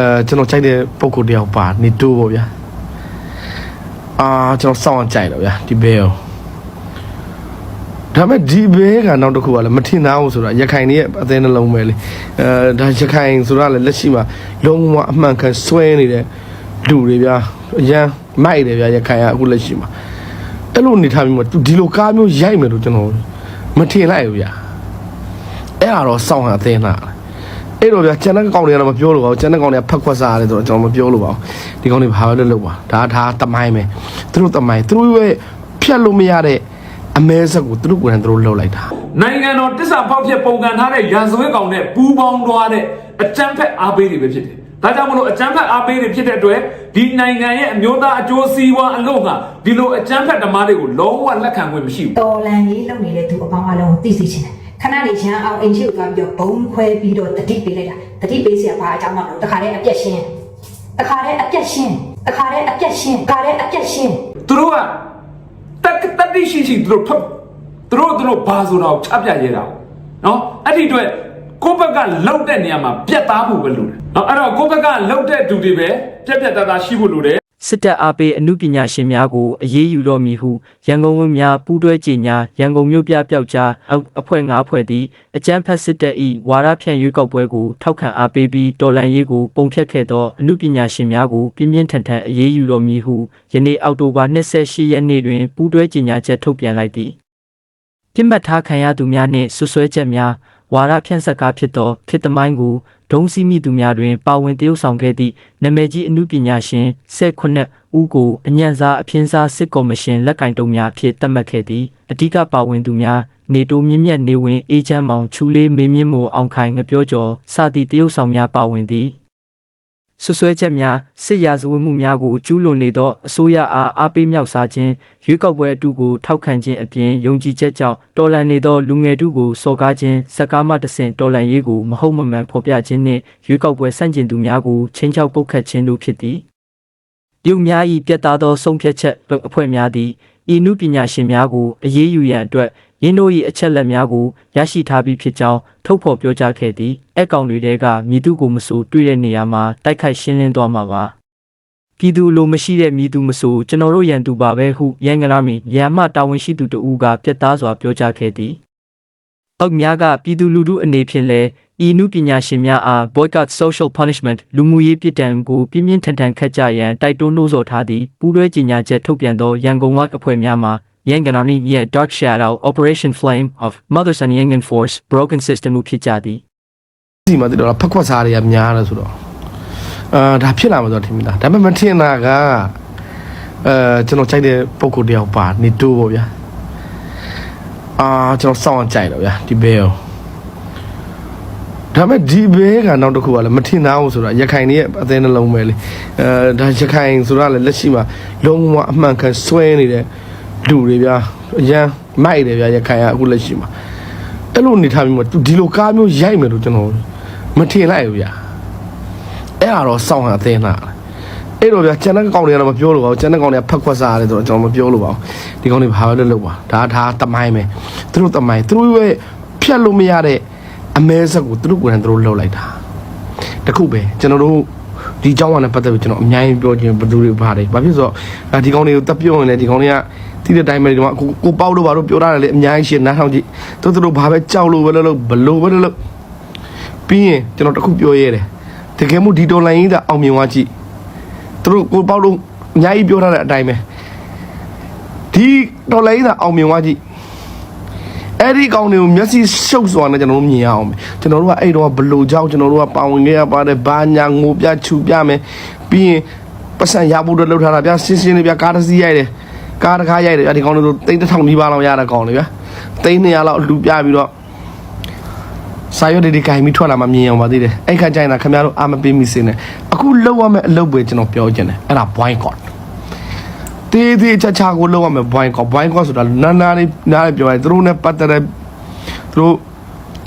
အဲကျွန်တော်ကြိုက်တဲ့ပုံကိုတယောက်ပါနေတိုးပေါ့ဗျာအာကျွန်တော်စောင့်အောင်ကြိုက်တော့ဗျာဒီဘဲကိုဒါပေမဲ့ဒီဘဲကနောက်တစ်ခုကလည်းမထင်သားဘူးဆိုတာရခိုင်တွေရဲ့အသေးနှလုံးပဲလေအဲဒါရခိုင်ဆိုတာလည်းလက်ရှိမှာလုံးဝအမှန်ကန်စွဲနေတဲ့လူတွေဗျာအရန်မိုက်တယ်ဗျာရခိုင်ကအခုလက်ရှိမှာအဲ့လိုနေထားပြီးမှသူဒီလိုကားမျိုးရိုက်မယ်လို့ကျွန်တော်မထင်လိုက်ဘူးဗျာအဲ့ဒါတော့စောင့်ဟန်အသေးနာတယ် အဲ့တော့ဗျာကျန်တဲ့ကောင်တွေကတော့မပြောလို့ပါဘူးကျန်တဲ့ကောင်တွေကဖက်ခွက်စားရတယ်ဆိုတော့ကျွန်တော်မပြောလို့ပါဘူးဒီကောင်တွေဘာပဲလုပ်လို့ပါဒါဒါတမိုင်းပဲသူတို့တမိုင်းသူတို့ရဲ့ဖြတ်လို့မရတဲ့အမဲဆက်ကိုသူတို့ကိုယ်တိုင်သူတို့လှုပ်လိုက်တာနိုင်ငံတော်တစ္ဆာဖောက်ဖြစ်ပုံကန်ထားတဲ့ရာဇဝတ်ကောင်နဲ့ပူးပေါင်းသွားတဲ့အကြမ်းဖက်အားပေးတွေပဲဖြစ်တယ်။ဒါကြောင့်မလို့အကြမ်းဖက်အားပေးတွေဖြစ်တဲ့အတွက်ဒီနိုင်ငံရဲ့အမျိုးသားအကျိုးစီးပွားအလို့ကဒီလိုအကြမ်းဖက်ဓမ္မတွေကိုလုံးဝလက်ခံခွင့်မရှိဘူးတော်လန်ရေးလုပ်နေတဲ့သူအပေါင်းအလုံးကိုသိစေချင်တယ် ခဏနေရန်အောင်အင်ချီကိုသွားပြီးတော့ဘုံခွဲပြီးတော့တတိပေးလိုက်တာတတိပေးเสียဘာအကြောင်းမှမလို့တခါတည်းအပြက်ရှင်းတခါတည်းအပြက်ရှင်းတခါတည်းအပြက်ရှင်းတခါတည်းအပြက်ရှင်း ။သူတို့ကတက်တတိရှိရှိသူတို့ထုတ်သူတို့သူတို့ဘာဆိုတော့ချပြရဲတာ။နော်အဲ့ဒီအတွက်ကိုယ့်ဘက်ကလှုပ်တဲ့နေရာမှာပြက်သားဖို့ပဲလိုတယ်။နော်အဲ့တော့ကိုယ့်ဘက်ကလှုပ်တဲ့သူတွေပဲပြက်ပြက်သားသားရှိဖို့လိုတယ် စစ်တပ်အားပေးအမှုပညာရှင်များကိုအရေးယူတော်မူဟုရန်ကုန်ဝန်များပူးတွဲကြေညာရန်ကုန်မြို့ပြပျောက်ကြားအအဖွဲ့၅အဖွဲ့သည်အကြမ်းဖက်စစ်တပ်၏ဝါဒဖြန့်ရွေးကောက်ပွဲကိုထောက်ခံအားပေးပြီးတော်လှန်ရေးကိုပုံဖြတ်ခဲ့သောအမှုပညာရှင်များကိုပြင်းပြင်းထန်ထန်အရေးယူတော်မူဟုယနေ့အောက်တိုဘာ28ရက်နေ့တွင်ပူးတွဲကြေညာချက်ထုတ်ပြန်လိုက်သည်ပြစ်မှတ်ထားခံရသူများနှင့်ဆွဆွဲချက်များ ဝါဒဖြန့်ဆက်ကားဖြစ်သောခေတ်သမိုင်းကိုဒုံစီမိသူများတွင် ပါဝင်တရုပ်ဆောင်ခဲ့သည့်နာမည်ကြီးအမှုပညာရှင်18ဦးကိုအညံစားအပြင်းစားစစ်ကော်မရှင်လက်ကင်တုံးများအဖြစ်သတ်မှတ်ခဲ့သည်အဓိကပါဝင်သူများနေတိုမြင့်မြတ်နေဝင်အေချမ်းမောင်ချူလေးမေမြင့်မို့အောင်ခိုင်ငပြောကျော်စသည့်တရုပ်ဆောင်များပါဝင်သည် ဆွဆွဲချက်များစစ်ရာဇဝတ်မှုများကိုကျူးလွန်နေသောအစိုးရအားအားပေးမြောက်စားခြင်းရွေးကောက်ပွဲအတူကိုထောက်ခံခြင်းအပြင်ယုံကြည်ချက်ကြောင့်တော်လှန်နေသောလူငယ်တို့ကိုစော်ကားခြင်းစကားမှတဆင့်တော်လှန်ရေးကိုမဟုတ်မမှန်ဖော်ပြခြင်းနှင့်ရွေးကောက်ပွဲဆန့်ကျင်သူများကိုချင်းချောက်ပုတ်ခတ်ခြင်းတို့ဖြစ်သည်ပြုများ၏ပြတ်သားသောဆုံးဖြတ်ချက်အဖွဲ့များသည်ဤနုပညာရှင်များကိုအရေးယူရန်အတွက် ယင်းတို့၏အချက်လက်များကိုရရှိထားပြီးဖြစ်ကြောင်းထုတ်ဖော်ပြောကြားခဲ့သည်အကောင်တွေတဲကမြည်သူကိုမဆိုတွေ့တဲ့နေရာမှာတိုက်ခိုက်ရှင်းလင်းသွားမှာပါပြည်သူလိုမရှိတဲ့မြည်သူမဆိုကျွန်တော်တို့ရန်သူပါပဲဟုရန်ကလာမီရန်မှတာဝန်ရှိသူတဦးကပြတ်သားစွာပြောကြားခဲ့သည်အောက်များကပြည်သူလူထုအနေဖြင့်လည်းဤနုပညာရှင်များအား boycott social punishment လူမှုရေးပြစ်ဒဏ်ကိုပြင်းပြင်းထန်ထန်ခတ်ကြရန်တိုက်တွန်းနှိုးဆော်ထားသည့်ပူးတွဲကြေညာချက်ထုတ်ပြန်သောရန်ကုန်ဝအဖွဲ့များမှာ ရန်ကနာမီရဲ့ Dark Shadow Operation Flame of Mothers and Young Force Broken System ကိုဖြစ်ကြသည်ဒီမှာတတော့ဖက်ခွက်စားတွေကများတယ်ဆိုတော့အာဒါဖြစ်လာမှာဆိုတော့ထင်မိတာဒါပေမဲ့မထင်တာကအဲကျွန်တော်ကြိုက်တဲ့ပုံကိုတယောက်ပါနေတိုးပေါ့ဗျာအာကျွန်တော်စောင့်အောင်ကြိုက်တော့ဗျာဒီဘဲကိုဒါပေမဲ့ဒီဘဲကနောက်တစ်ခုကလည်းမထင်သားဘူးဆိုတာရခိုင်တွေရဲ့အသေးနှလုံးပဲလေအဲဒါရခိုင်ဆိုတာလည်းလက်ရှိမှာလုံးဝအမှန်ကန်စွဲနေတဲ့ လူတွေဗျာအရန်မိုက်တယ်ဗျာရခိုင်ကအခုလက်ရှိမှာအဲ့လိုနေထားပြီးမှသူဒီလိုကားမျိုးရိုက်မယ်လို့ကျွန်တော်မထင်လိုက်ဘူးဗျာအဲ့ဒါတော့စောင့်ဟန်အသေးနာတယ်အဲ့တော့ဗျာကျန်တဲ့ကောင်တွေကတော့မပြောလို့ပါဘူးကျန်တဲ့ကောင်တွေကဖက်ခွက်စားရတယ်ဆိုတော့ကျွန်တော်မပြောလို့ပါဘူးဒီကောင်တွေဘာပဲလုပ်လို့ပါဒါဒါတမိုင်းပဲသူတို့တမိုင်းသူတို့ရဲ့ဖြတ်လို့မရတဲ့အမဲဆက်ကိုသူတို့ကိုယ်တိုင်သူတို့လှုပ်လိုက်တာတခုပဲကျွန်တော်တို့ဒီเจ้าဝါနဲ့ပတ်သက်ပြီးကျွန်တော်အများကြီးပြောခြင်းဘယ်သူတွေပါတယ်ဘာဖြစ်ဆိုတော့အာဒီကောင်တွေကိုတက်ပြုတ်ရင်လည်းဒီကောင်တွေက တိတဲ့တိုင်းပဲဒီကောင်ကကိုကိုပေါက်လို့ဘာလို့ပြောရတယ်လေအများကြီးရှင်းနားထောင်ကြည့်သူတို့ဘာပဲကြောက်လို့ပဲလို့လို့ဘလို့ပဲလို့လို့ပြီးရင်ကျွန်တော်တခုပြောရဲတယ်တကယ်မို့ဒီတော်လိုင်းကြီးကအောင်မြင်သွားကြည့်သူတို့ကိုပေါက်လို့အများကြီးပြောထားတဲ့အတိုင်းပဲဒီတော်လိုင်းကြီးကအောင်မြင်သွားကြည့်အဲ့ဒီကောင်တွေကိုမျက်စိရှုပ်စွာနဲ့ကျွန်တော်တို့မြင်ရအောင်ပဲကျွန်တော်တို့ကအဲ့တော့ဘလို့ကြောက်ကျွန်တော်တို့ကပါဝင်ခဲ့ရပါတယ်ဘာညာငိုပြချူပြမယ်ပြီးရင်ပတ်စံရဖို့တော့လှုပ်ထားတာဗျာရှင်းရှင်းလေးဗျာကားတစ်စီးရိုက်တယ် ကားတစ်ခါရိုက်တယ်အဲ့ဒီကောင်တွေတို့တိတ်တစ်ထောင်နီးပါးလောက်ရတဲ့ကောင်တွေဗျာတိတ်200လောက်လူပြပြီးတော့စာရွက်တွေဒီကင်ပြီးထွက်လာမှမြင်အောင်ပါသေးတယ်အဲ့ခါကျရင်တော့ခင်ဗျားတို့အာမပေးမိစင်းတယ်အခုလောက်ရမယ့်အလုပ်ပဲကျွန်တော်ပြောချင်တယ်အဲ့ဒါ boycott တေးသေးချာချာကိုလောက်ရမယ် boycott boycott ဆိုတာနာနာလေးနားလေးပြောရင်သူတို့ ਨੇ ပတ်သက်တဲ့သူတို့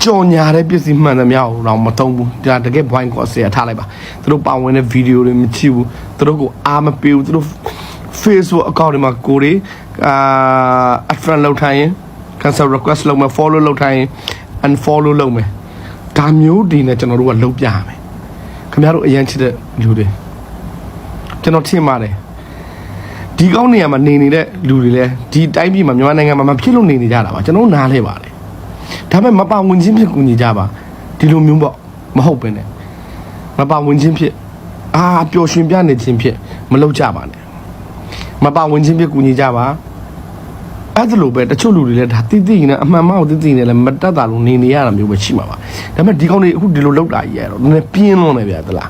ကြော်ညာတဲ့ပစ္စည်းမှန်သမျှကိုတော့မသုံးဘူးဒါတကယ် boycott ဆရာထားလိုက်ပါသူတို့ပါဝင်တဲ့ဗီဒီယိုတွေမကြည့်ဘူးသူတို့ကိုအားမပေးဘူးသူတို့ Facebook account တွေမှာကိုတွေအာ add friend လောက်ထိုင်ရင် cancel request လုပ်မယ် follow လုပ်ထိုင်ရင် unfollow လုပ်မယ်ဒါမျိုးဒီနဲ့ကျွန်တော်တို့ကလုပ်ပြရမယ်ခခင်ဗျားတို့အရန်ချစ်တဲ့လူတွေကျွန်တော်ထင်ပါတယ်ဒီကောင်းနေရာမှာနေနေတဲ့လူတွေလည်းဒီတိုင်းပြည်မှာမြန်မာနိုင်ငံမှာမဖြစ်လို့နေနေကြတာပါကျွန်တော်နားလဲပါတယ်ဒါပေမဲ့မပါဝင်ချင်းဖြစ်ကူညီကြပါဒီလိုမျိုးပေါ့မဟုတ်ပဲနဲ့မပါဝင်ချင်းဖြစ်အာပျော်ရွှင်ပြနေခြင်းဖြစ်မလုပ်ကြပါနဲ့ မပါဝင်ချင်းဖြစ်ကူညီကြပါအဲ့ဒါလိုပဲတချို့လူတွေလည်းဒါတိတိနဲ့အမှန်မှန်ကိုတိတိနဲ့လည်းမတတ်တာလို့နေနေရတာမျိုးပဲရှိမှာပါဒါပေမဲ့ဒီကောင်းတွေအခုဒီလိုလောက်တာကြီးရတော့နည်းနည်းပြင်းလွန်းတယ်ဗျာသလား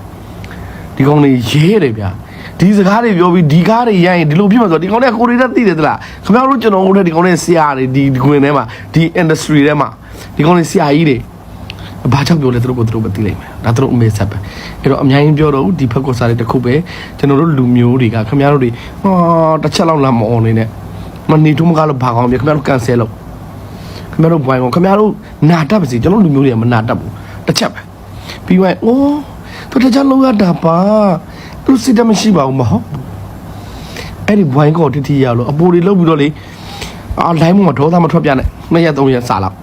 ဒီကောင်တွေရဲတယ်ဗျာဒီစကားတွေပြောပြီးဒီကားတွေရိုင်းရင်ဒီလိုဖြစ်မှာဆိုတော့ဒီကောင်တွေကကိုရီးယားသိတယ်သလားခင်ဗျားတို့ကျွန်တော်တို့လည်းဒီကောင်တွေဆရာတွေဒီဒီကွင်ထဲမှာဒီ industry ထဲမှာဒီကောင်တွေဆရာကြီးတွေ ဘာကြောင့်ပြောလဲသူတို့ကိုသူတို့မသိလိမ့်မယ်ဒါသူတို့အမေဆက်ပဲအဲ့တော့အများကြီးပြောတော့ဒီဖက်ကောစားတွေတစ်ခုပဲကျွန်တော်တို့လူမျိုးတွေကခင်ဗျားတို့တွေဟောတစ်ချက်လောက်လာမအောင်နေနဲ့မနေထုံးမကားလို့ဘာကောင်းပြခင်ဗျားတို့ကန်ဆယ်လို့ခင်ဗျားတို့ဘွိုင်းကောခင်ဗျားတို့နာတတ်ပါစေကျွန်တော်လူမျိုးတွေကမနာတတ်ဘူးတစ်ချက်ပဲပြီးရင်အိုးသူတခြားလောက်ရတာပါသူစိတ်တမရှိပါဘူးမဟုတ်ဘူးအဲ့ဒီဘွိုင်းကောတိတိရလို့အပိုတွေလောက်ပြီးတော့လေအာလိုင်းမှာဒေါသမထွက်ပြနဲ့နှစ်ရက်သုံးရက်စာလောက်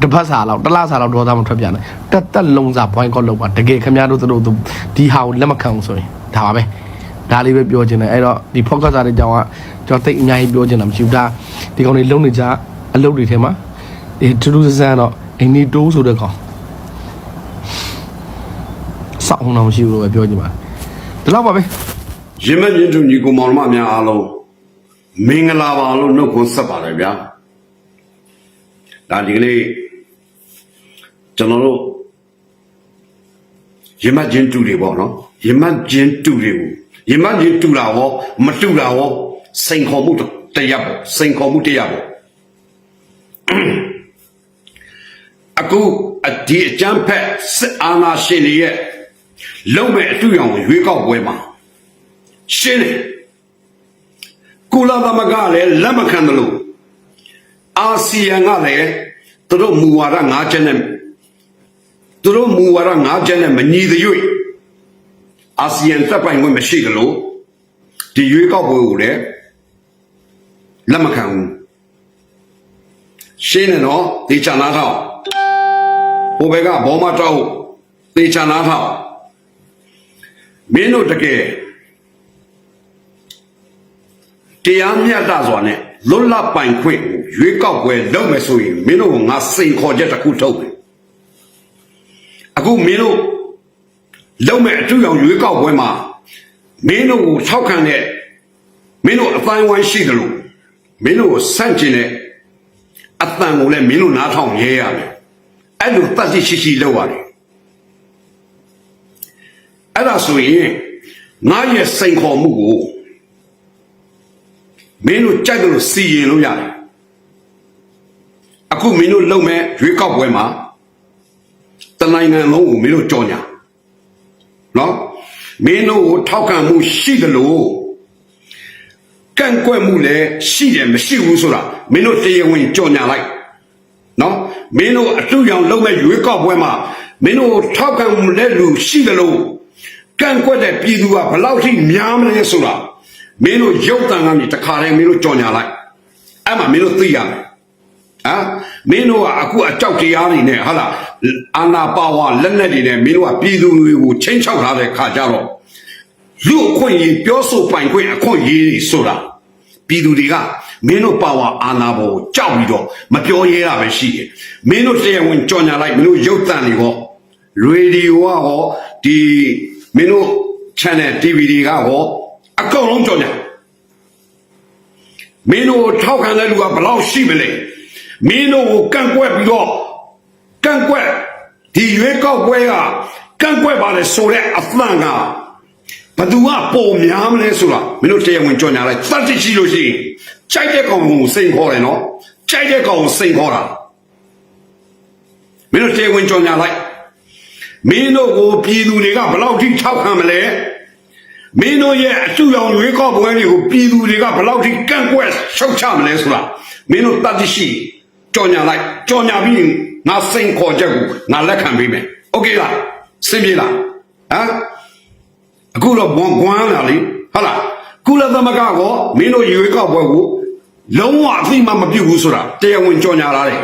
တစ်ပတ်စာလောက်တစ်လစာလောက်ဒေါသမထွက်ပြနဲ့တက်တက်လုံးစာဘွိုင်းကောလောက်ပါတကယ်ခင်ဗျားတို့တို့ဒီဟာကိုလက်မခံဘူးဆိုရင်ဒါပါပဲဒါလေးပဲပြောချင်တယ်အဲ့တော့ဒီ focus စာတွေကြောင့်ကကျွန်တော်သိအများကြီးပြောချင်တာမရှိဘူးဒါဒီကောင်တွေလုံးနေကြအလုပ်တွေထဲမှာဒီထူးထူးဆန်းဆန်းတော့အိမ်နီတိုးဆိုတဲ့ကောင်စောက်အောင်တော့မရှိဘူးလို့ပဲပြောချင်ပါတယ်ဒီလောက်ပါပဲရင်မရင်သူညီကိုမောင်နှမများအားလုံးမင်္ဂလာပါလို့နှုတ်ခွန်းဆက်ပါတယ်ဗျာဒါဒီကနေ့ ကျွန်တော်တို့ရင်မချင်းတူတွေပေါ့နော်ရင်မချင်းတူတွေကိုရင်မချင်းတူတာရောမတူတာရောစိန်ခေါ်မှုတရားပေါ့စိန်ခေါ်မှုတရားပေါ့အခုအဒီအကျမ်းဖက်စစ်အာဏာရှင်တွေရဲ့လုံမဲ့အတူရောင်ရွေးကောက်ပွဲမှာရှင်းတယ်ကုလသမဂ္ဂလည်းလက်မခံတယ်လို့အာဆီယံကလည်းသူတို့မူဝါဒ၅ချက်နဲ့ သူတို့မူဝါဒ၅ချက်နဲ့မညီသရွေ့အာဆီယံတပ်ပိုင်ခွင့်မရှိတယ်လို့ဒီရွေးကောက်ပွဲကိုလည်းလက်မခံဘူးရှင်းတယ်နော်ဒီချာနာထောက်ဟိုဘက်ကဘောမတောက်သေချာနာထောက်မင်းတို့တကယ်တရားမျှတစွာနဲ့လွတ်လပ်ပိုင်ခွင့်ကိုရွေးကောက်ပွဲလုပ်မယ်ဆိုရင်မင်းတို့ကငါစိန်ခေါ်ချက်တစ်ခုထုတ်မယ် အခုမင်းတို့လုပ်မဲ့အတူရောင်ရွေးကောက်ပွဲမှာမင်းတို့ကိုထောက်ခံတဲ့မင်းတို့အတိုင်းဝိုင်းရှိတယ်လို့မင်းတို့ကိုဆန့်ကျင်တဲ့အတန်ကိုလည်းမင်းတို့နားထောင်ရဲရမယ်အဲ့လိုတတ်သိရှိရှိလုပ်ရတယ်အဲ့ဒါဆိုရင်ငါရဲ့စိန်ခေါ်မှုကိုမင်းတို့ကြိုက်တယ်လို့စီရင်လို့ရတယ်အခုမင်းတို့လုံမဲ့ရွေးကောက်ပွဲမှာတ နိုင်ငံလုံးကိုမင်းတို့ကြော်ညာနော်မင်းတို့ကိုထောက်ခံမှုရှိတယ်လို့ကန့်ကွက်မှုလည်းရှိတယ်မရှိဘူးဆိုတာမင်းတို့တရားဝင်ကြော်ညာလိုက်နော်မင်းတို့အတူရောင်လုံမဲ့ရွေးကောက်ပွဲမှာမင်းတို့ထောက်ခံမှုလည်းလူရှိတယ်လို့ကန့်ကွက်တဲ့ပြည်သူကဘယ်လောက်ထိများမလဲဆိုတာမင်းတို့ရုပ်တန်ကနေတခါတည်းမင်းတို့ကြော်ညာလိုက်အဲ့မှာမင်းတို့သိရမယ် ဟမ်မင်းတို့ကအခုအကြောက်တရားတွေနဲ့ဟာလားအာနာပါဝါလက်နက်တွေနဲ့မင်းတို့ကပြည်သူတွေကိုချင်းချောက်ထားတဲ့ခါကြတော့လူအခွင့်အရေးပြောဆိုပိုင်ခွင့်အခွင့်အရေးတွေဆိုတာပြည်သူတွေကမင်းတို့ပါဝါအာနာဘောကိုကြောက်ပြီးတော့မပြောရဲတာပဲရှိတယ်မင်းတို့တရားဝင်ကြော်ညာလိုက်မင်းတို့ရုပ်တန်တွေဟောရေဒီယိုကဟောဒီမင်းတို့ channel TV တွေကဟောအကုန်လုံးကြော်ညာမင်းတို့ကိုထောက်ခံတဲ့လူကဘယ်လောက်ရှိမလဲ မင်းတို့ကိုကန့်ကွက်ပြီးတော့ကန့်ကွက်ဒီရွေးကောက်ပွဲကကန့်ကွက်ပါလေဆိုတဲ့အသံကဘသူကပုံများမလဲဆိုတာမင်းတို့တရားဝင်ကြော်ညာလိုက်သတ်တိရှိလို့ရှိရင်ကြိုက်တဲ့ကောင်ကိုစိန်ခေါ်တယ်နော်ကြိုက်တဲ့ကောင်ကိုစိန်ခေါ်တာမင်းတို့တရားဝင်ကြော်ညာလိုက်မင်းတို့ကိုပြည်သူတွေကဘယ်လောက်ထိထောက်ခံမလဲမင်းတို့ရဲ့အတူရောင်ရွေးကောက်ပွဲတွေကိုပြည်သူတွေကဘယ်လောက်ထိကန့်ကွက်ရှုတ်ချမလဲဆိုတာမင်းတို့တတ်သိရှိ ကြော်ညာလိုက်ကြော်ညာပြီးရင်ငါစိန်ခေါ်ချက်ကိုငါလက်ခံပေးမယ်โอเคလားစင်ပြေလားဟမ်အခုတော့ဘွန်ကွမ်းလာလေဟုတ်လားကုလသမဂ္ဂကောမင်းတို့ရွေးကောက်ပွဲကိုလုံးဝအသိမှမပြုတ်ဘူးဆိုတာတရားဝင်ကြော်ညာလာတယ်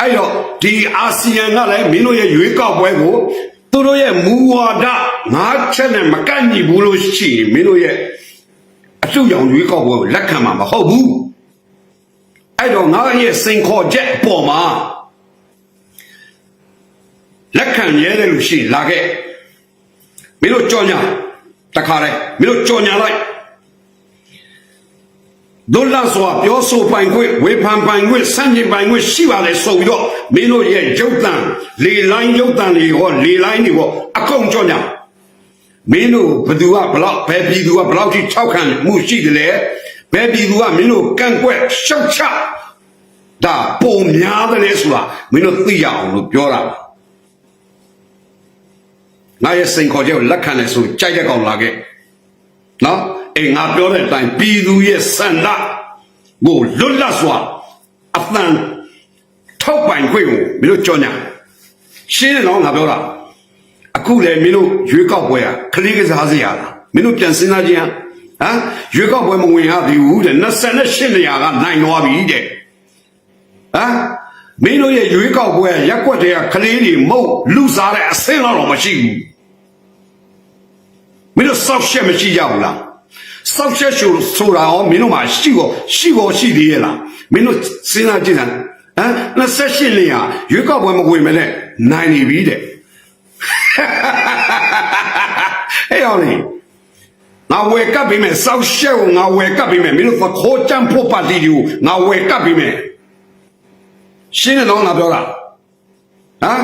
အဲ့တော့ဒီအာဆီယံကလည်းမင်းတို့ရဲ့ရွေးကောက်ပွဲကိုတ သူတို့ရဲ့မူဝါဒငါးချက်နဲ့မကန့်ညီဘူးလို့ရှိရင်မင်းတို့ရဲ့အစုရောင်ရွေးကောက်ပွဲကိုလက်ခံမှာမဟုတ်ဘူး အဲ့တော့ငါရဲ့စိန်ခေါ်ချက်အပေါ်မှာလက်ခံရဲတယ်လို့ရှိရင်လာခဲ့မင်းတို့ကြော်ညာတခါလဲမင်းတို့ကြော်ညာလိုက်ဒုလတ်စွာပြောဆိုပိုင်ခွင့်ဝေဖန်ပိုင်ခွင့်စန့်ကျင်ပိုင်ခွင့်ရှိပါလေဆိုပြီးတော့မင်းတို့ရဲ့ရုပ်တံလေလိုင်းရုပ်တံတွေဟောလေလိုင်းတွေဟောအကုန်ကြောညာမင်းတို့ဘသူကဘလောက်ဘယ်ပြည်သူကဘလောက်ထိထောက်ခံမှုရှိတယ်လဲ ဘယ်ပြည်သူကမင်းတို့ကန့်ကွက်ရှောက်ချဒါပုံများတယ်လေဆိုတာမင်းတို့သိရအောင်လို့ပြောတာပါငါရဲ့စိန်ခေါ်ချက်ကိုလက်ခံတယ်ဆိုကြိုက်တဲ့ကောင်လာခဲ့နော်အေးငါပြောတဲ့အတိုင်းပြည်သူရဲ့စန္ဒကိုလွတ်လပ်စွာအသံထောက်ပိုင်ခွင့်ကိုမင်းတို့ကြောညာရှင်းတယ်နော်ငါပြောတာအခုလေမင်းတို့ရွေးကောက်ပွဲကခလေးကစားစရာလားမင်းတို့ပြန်စဉ်းစားကြည့်ဟမ် ရွေးကောက်ပွဲမဝင်ရသေးဘူးတဲ့28နေရာကနိုင်သွားပြီတဲ့ဟမ်မင်းတို့ရဲ့ရွေးကောက်ပွဲကရက်ွက်တွေကခလေးတွေမဟုတ်လူစားတဲ့အဆင့်လောက်တော့မရှိဘူးမင်းတို့စောက်ရှက်မရှိကြဘူးလားစောက်ရှက်ရှို့ဆိုတာရောမင်းတို့မှာရှိရောရှိရောရှိသေးရဲ့လားမင်းတို့စဉ်းစားကြည့်စမ်းဟမ်28နေရာရွေးကောက်ပွဲမဝင်မနဲ့နိုင်နေပြီတဲ့အဲ့ရောလေ ငါဝယ်ကပ်ပြီးမယ်စောက်ရှက်ကိုငါဝယ်ကပ်ပြီးမယ်မင်းတို့သခိုးကြမ်းဖို့ပါတီကိုငါဝယ်ကပ်ပြီးမယ်ရှင်းတယ်နော်ငါပြောတာဟမ်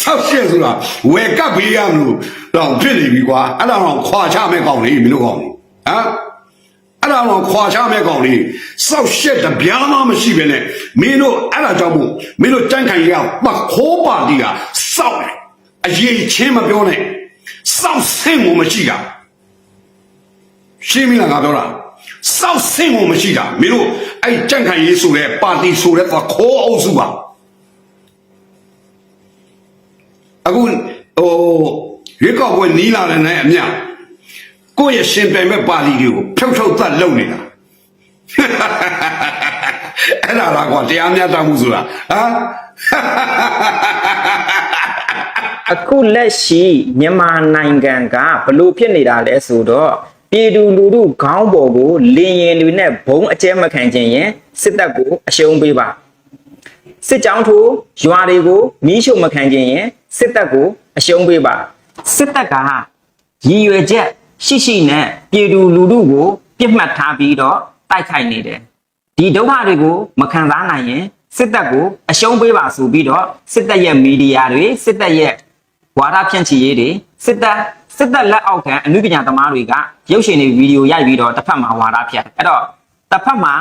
ဆောက်ရှက်ဆိုတာဝယ်ကပ်ပေးရမလို့တော့ဖြစ်နေပြီကွာအဲ့ဒါတော့ခွာချမဲ့ကောင်လေးမင်းတို့ကောင်လေးဟမ်အဲ့ဒါတော့ခွာချမဲ့ကောင်လေးဆောက်ရှက်တပြားမှမရှိပဲနဲ့မင်းတို့အဲ့ဒါကြောင့်မို့မင်းတို့တန်းခံရပတ်ခိုးပါတီကစောက်တယ်အရေးချင်းမပြောနဲ့ စောက်ဆင့်ကိုမရှိတာရှင်းမလားငါပြောတာစောက်ဆင့်ကိုမရှိတာမင်းတို့အဲ့ကြန့်ခံရေးဆိုတဲ့ပါတီဆိုတဲ့ခိုးအုပ်စုပါအခုဟိုရွေးကောက်ပွဲနီးလာတဲ့နဲ့အမျှကိုယ့်ရဲ့ရှင်ပြိုင်မဲ့ပါတီတွေကိုဖြုတ်ထုတ်သတ်လုပ်နေတာအဲ့ဒါလားကွာတရားမျှတမှုဆိုတာဟမ် အခုလက်ရှိမြန်မာနိုင်ငံကဘလို့ဖြစ်နေတာလဲဆိုတော့ပြည်သူလူထုခေါင်းပေါ်ကိုလင်းရင်တွေနဲ့ဘုံအကျဲမခံခြင်းရင်စစ်တပ်ကိုအရှုံးပေးပါစစ်ကြောင်းထိုးရွာတွေကိုမီးရှို့မခံခြင်းရင်စစ်တပ်ကိုအရှုံးပေးပါစစ်တပ်ကရည်ရွယ်ချက်ရှိရှိနဲ့ပြည်သူလူထုကိုပြစ်မှတ်ထားပြီးတော့တိုက်ခိုက်နေတယ်ဒီဒုက္ခတွေကိုမခံစားနိုင်ရင်စစ်တပ်ကိုအရှုံးပေးပါဆိုပြီးတော့စစ်တပ်ရဲ့မီဒီယာတွေစစ်တပ်ရဲ့ ဝါဒဖြန့်ချီရေးတွေစစ်တပ်စစ်တပ်လက်အောက်ခံအမှုပညာသမားတွေကရုပ်ရှင်တွေဗီဒီယိုရိုက်ပြီးတော့တစ်ဖက်မှာဝါဒဖြန့်အဲ့တော့တစ်ဖက်မှာ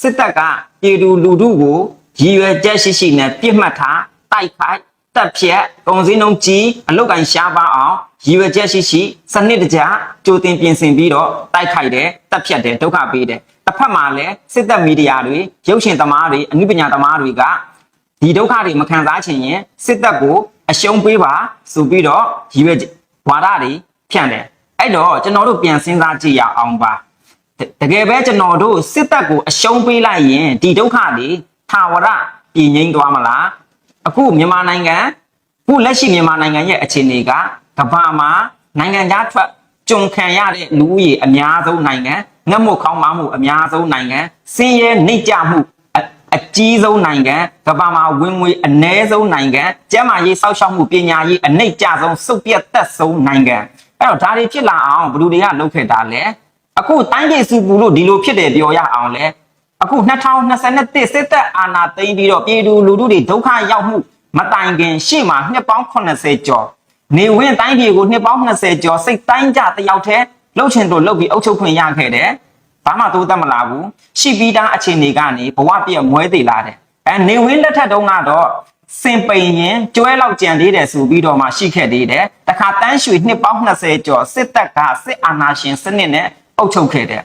စစ်တပ်ကပြည်သူလူထုကိုရည်ရွယ်ချက်ရှိရှိနဲ့ပြစ်မှတ်ထားတိုက်ခိုက်တပ်ဖြတ်ကုန်စည်နှုန်းကြီးအလုတ်ကန်ရှားပါအောင်ရည်ရွယ်ချက်ရှိရှိစနစ်တကျကြိုတင်ပြင်ဆင်ပြီးတော့တိုက်ခိုက်တယ်တပ်ဖြတ်တယ်ဒုက္ခပေးတယ်တစ်ဖက်မှာလည်းစစ်တပ်မီဒီယာတွေရုပ်ရှင်သမားတွေအမှုပညာသမားတွေကဒီဒုက္ခတွေမခံစားချင်ရင်စစ်တပ်ကို အရှုံးပေးပါဆိုပြီးတော့ရည်ရွယ်ဝါဒတွေဖြန့်တယ်အဲ့တော့ကျွန်တော်တို့ပြန်စဉ်းစားကြည့်ရအောင်ပါတတကယ်ပဲကျွန်တော်တို့စစ်တပ်ကိုအရှုံးပေးလိုက်ရင်ဒီဒုက္ခတွေထာဝရပြည်ငြိမ်းသွားမလားအခုမြန်မာနိုင်ငံခုလက်ရှိမြန်မာနိုင်ငံရဲ့အခြေအနေကကမ္ဘာမှာနိုင်ငံခြားထွက်ကြုံခံရတဲ့လူဦးရေအများဆုံးနိုင်ငံငတ်မွတ်ခေါင်းပါမှုအများဆုံးနိုင်ငံစင်းရဲနှိမ့်ကြမှု အအကြီးဆုံးနိုင်ငံကမ္ဘာမှာဝင်ငွေအ ਨੇ ဆုံးနိုင်ငံကျန်းမာရေးစောင့်ရှောက်မှုပညာရေးအနှိမ့်ကျဆုံးစုပ်ပြတ်သက်ဆုံးနိုင်ငံအဲ့တော့ဒါတွေဖြစ်လာအောင်ဘယ်သူတွေကလုပ်ခဲ့တာလဲအခုတိုင်းပြည်စုပူလို့ဒီလိုဖြစ်တယ်ပြောရအောင်လဲအခု2021စစ်တပ်အာဏာသိမ်းပြီးတော့ပြည်သူလူထုတွေဒုက္ခရောက်မှုမတိုင်ခင်ရှေ့မှာနှစ်ပေါင်း80ကျော်နေဝင်တိုင်းပြည်ကိုနှစ်ပေါင်း20ကျော်စိတ်တိုင်းကြတယောက်တည်းလှုပ်ချင်တို့လှုပ်ပြီးအုပ်ချုပ်ခွင့်ရခဲ့တယ် ဘာမှတိုးတက်မလာဘူးရှိပြီးသားအခြေအနေကနေဘဝပြည့်မွဲသေးလာတယ်အဲနေဝင်းလက်ထက်တုန်းကတော့စင်ပိန်ရင်ကျွဲလောက်ကြံသေးတယ်ဆိုပြီးတော့မှရှိခဲ့သေးတယ်တခါတန်းရွှေနှစ်ပေါင်း20ကျော်စစ်တပ်ကစစ်အာဏာရှင်စနစ်နဲ့အုပ်ချုပ်ခဲ့တယ်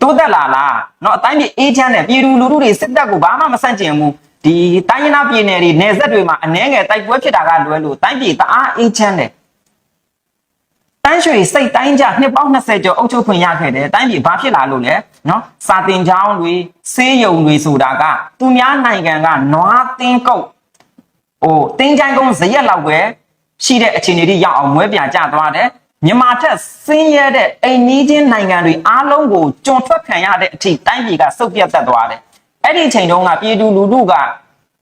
တိုးတက်လာလားเนาะအတိုင်းပြည်အေးချမ်းတယ်ပြည်သူလူထုတွေစစ်တပ်ကိုဘာမှမဆန့်ကျင်ဘူးဒီတိုင်းရင်းသားပြည်နယ်တွေနယ်စပ်တွေမှာအနှဲငယ်တိုက်ပွဲဖြစ်တာကလွယ်လို့တိုင်းပြည်တအားအေးချမ်းတယ် တန်းရွှေစိတ်တိုင်းကြနှစ်ပေါင်း20ကျော်အုပ်ချုပ်ခွင့်ရခဲ့တယ်တိုင်းပြည်ဘာဖြစ်လာလို့လဲနော်စာတင်ကျောင်းတွေဆေးရုံတွေဆိုတာကသူများနိုင်ငံကနွားတင်းကုတ်ဟဟိုတင်းချိုင်းကုန်းဇရက်လောက်ပဲရှိတဲ့အခြေအနေတွေရောက်အောင်မွဲပြန်ကြသွားတယ်မြန်မာထက်ဆင်းရဲတဲ့အိမ်နီးချင်းနိုင်ငံတွေအားလုံးကိုကြုံထွက်ခံရတဲ့အထိတိုင်းပြည်ကစုပ်ပြတ်သက်သွားတယ်အဲ့ဒီအချိန်တုန်းကပြည်သူလူထုက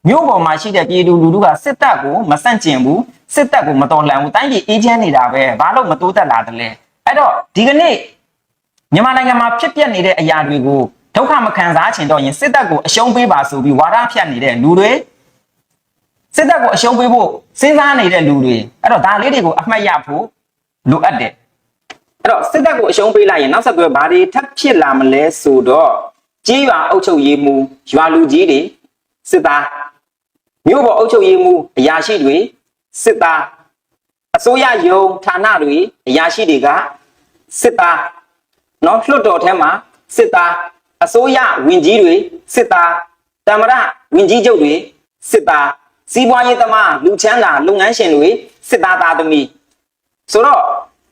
မြို့ပေါ်မှာရှိတဲ့ပြည်သူလူထုကစစ်တပ်ကိုမဆန့်ကျင်ဘူး စစ်တပ်ကိုမတော်လှန်ဘူးတိုင်းပြည်အေးချမ်းနေတာပဲဘာလို့မတိုးတက်လာတယ်လဲအဲ့တော့ဒီကနေ့မြန်မာနိုင်ငံမှာဖြစ်ပျက်နေတဲ့အရာတွေကိုဒုက္ခမခံစားချင်တော့ရင်စစ်တပ်ကိုအရှုံးပေးပါဆိုပြီးဝါဒဖြတ်နေတဲ့လူတွေစစ်တပ်ကိုအရှုံးပေးဖို့စဉ်းစားနေတဲ့လူတွေအဲ့တော့ဒါလေးတွေကိုအမှတ်ရဖို့လိုအပ်တယ်အဲ့တော့စစ်တပ်ကိုအရှုံးပေးလိုက်ရင်နောက်ဆက်တွဲဘာတွေထပ်ဖြစ်လာမလဲဆိုတော့ကြီးရွာအုပ်ချုပ်ရေးမှုရွာလူကြီးတွေစစ်သားမြို့ပေါ်အုပ်ချုပ်ရေးမှုအရာရှိတွေ စစ်သားအစိုးရယုံဌာနတွေအရာရှိတွေကစစ်သားနော်လွှတ်တော်ထဲမှာစစ်သားအစိုးရဝင်ကြီးတွေစစ်သားတမရဝင်ကြီးချုပ်တွေစစ်သားစီးပွားရေးသမားလူချမ်းသာလုပ်ငန်းရှင်တွေစစ်သားသားသမီးဆိုတော့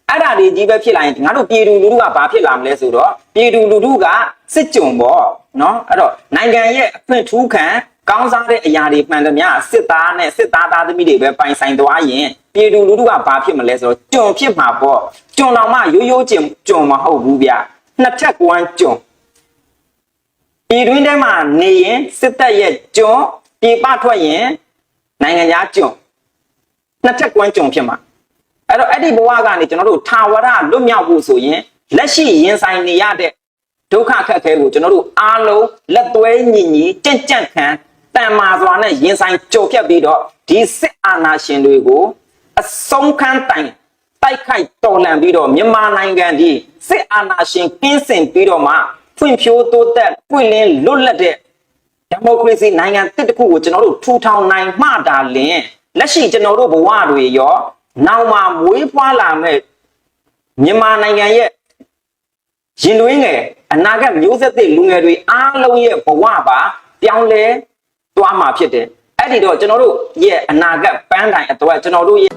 အဲ့ဒါတွေကြီးပဲဖြစ်လာရင်ငါတို့ပြည်သူလူထုကဘာဖြစ်လာမလဲဆိုတော့ပြည်သူလူထုကစစ်ကြုံပေါ့နော်အဲ့တော့နိုင်ငံရဲ့အခွင့်ထူးခံ ကောင်းစားတဲ့အရာတွေမှန်သမျှစစ်သားနဲ့စစ်သားသားသမီးတွေပဲပိုင်ဆိုင်သွားရင်ပြည်သူလူထုကဘာဖြစ်မလဲဆိုတော့ကြုံဖြစ်မှာပေါ့ကြုံတော်မှရိုးရိုးကျင်ကြုံမဟုတ်ဘူးဗျနှစ်ထပ်ကွမ်းကြုံပြည်တွင်းထဲမှာနေရင်စစ်တပ်ရဲ့ကြုံပြည်ပထွက်ရင်နိုင်ငံသားကြုံနှစ်ထပ်ကွမ်းကြုံဖြစ်မှာအဲ့တော့အဲ့ဒီဘဝကနေကျွန်တော်တို့ထာဝရလွတ်မြောက်ဖို့ဆိုရင်လက်ရှိရင်ဆိုင်နေရတဲ့ဒုက္ခခက်ခဲကိုကျွန်တော်တို့အားလုံးလက်သွဲညီညီကြင့်ကြန့်ခံ တန်မာစွာနဲ့ရင်ဆိုင်ကြုံဖြတ်ပြီးတော့ဒီစစ်အာဏာရှင်တွေကိုအဆုံးခန်းတိုင်တိုက်ခိုက်တော်လှန်ပြီးတော့မြန်မာနိုင်ငံဒီစစ်အာဏာရှင်ကင်းစင်ပြီးတော့မှဖွံ့ဖြိုးတိုးတက်ပွင့်လင်းလွတ်လပ်တဲ့ဒီမိုကရေစီနိုင်ငံတစ်တစ်ခုကိုကျွန်တော်တို့ထူထောင်နိုင်မှတာလင်လက်ရှိကျွန်တော်တို့ဘဝတွေရောနောက်မှမွေးဖွားလာမဲ့မြန်မာနိုင်ငံရဲ့ရင်သွေးငယ်အနာဂတ်မျိုးဆက်သစ်လူငယ်တွေအားလုံးရဲ့ဘဝပါပြောင်းလဲ သွားမှာဖြစ်တယ်အဲ့ဒီတော့ကျွန်တော်တို့ရဲ့အနာဂတ်ပန်းတိုင်အတွက်ကျွန်တော်တို့ရဲ့